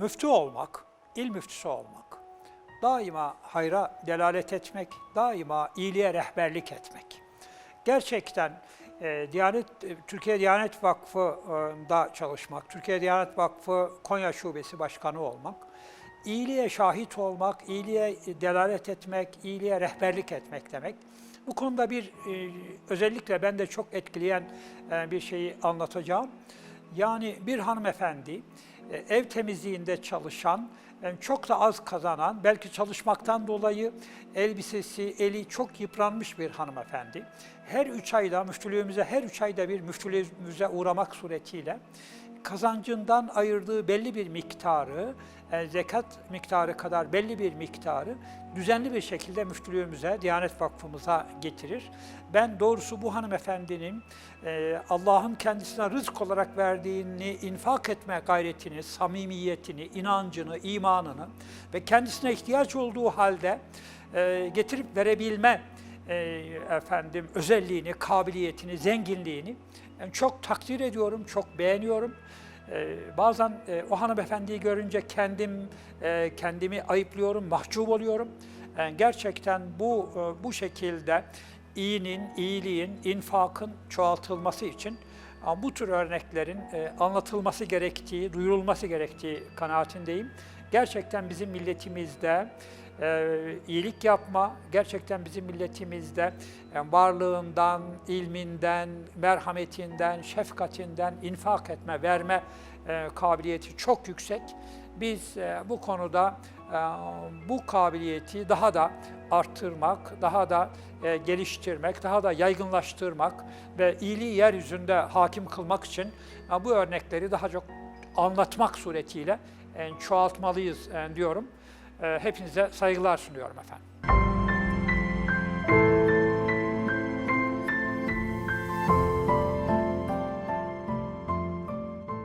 müftü olmak, il müftüsü olmak, daima hayra delalet etmek, daima iyiliğe rehberlik etmek. Gerçekten e, Diyanet e, Türkiye Diyanet Vakfı'nda çalışmak, Türkiye Diyanet Vakfı Konya Şubesi Başkanı olmak, iyiliğe şahit olmak, iyiliğe delalet etmek, iyiliğe rehberlik etmek demek. Bu konuda bir e, özellikle ben de çok etkileyen e, bir şeyi anlatacağım. Yani bir hanımefendi ev temizliğinde çalışan, e, çok da az kazanan, belki çalışmaktan dolayı elbisesi, eli çok yıpranmış bir hanımefendi. Her üç ayda, müftülüğümüze her üç ayda bir müftülüğümüze uğramak suretiyle kazancından ayırdığı belli bir miktarı, e, zekat miktarı kadar belli bir miktarı düzenli bir şekilde müftülüğümüze, Diyanet Vakfımıza getirir. Ben doğrusu bu hanımefendinin e, Allah'ın kendisine rızk olarak verdiğini infak etme gayretini, samimiyetini, inancını, imanını ve kendisine ihtiyaç olduğu halde e, getirip verebilme e, efendim özelliğini, kabiliyetini, zenginliğini yani çok takdir ediyorum, çok beğeniyorum. Ee, bazen e, o hanımefendiyi görünce kendim e, kendimi ayıplıyorum, mahcup oluyorum. Yani gerçekten bu e, bu şekilde iyinin, iyiliğin, infakın çoğaltılması için e, bu tür örneklerin e, anlatılması gerektiği, duyurulması gerektiği kanaatindeyim. Gerçekten bizim milletimizde e, iyilik yapma, gerçekten bizim milletimizde e, varlığından, ilminden, merhametinden, şefkatinden infak etme, verme kabiliyeti çok yüksek. Biz bu konuda bu kabiliyeti daha da arttırmak, daha da e, geliştirmek, daha da yaygınlaştırmak ve iyiliği yeryüzünde hakim kılmak için e, bu örnekleri daha çok anlatmak suretiyle e, çoğaltmalıyız diyorum. Hepinize saygılar sunuyorum efendim.